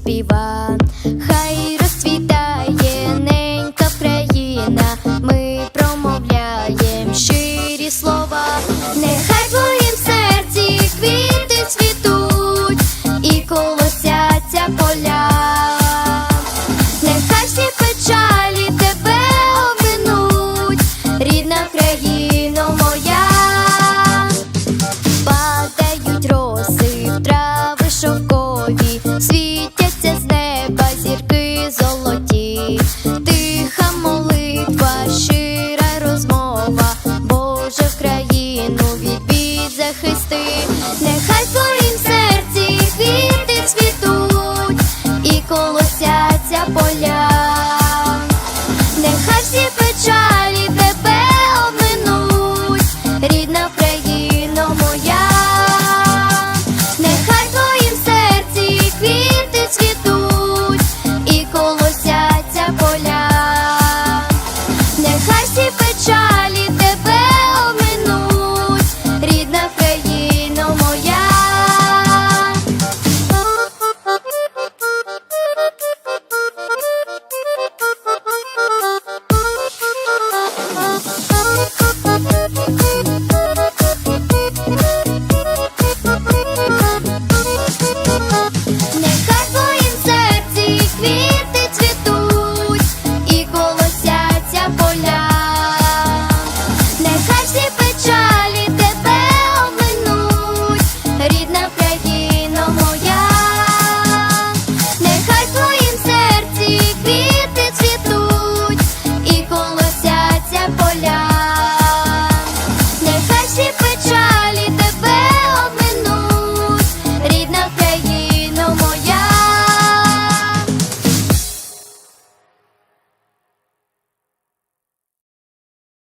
співав. сонця поля, нехай всі печалі тебе обминуть, рідна країна моя, нехай в твоїм серці квіти цвітуть і колосяться поля, нехай всі.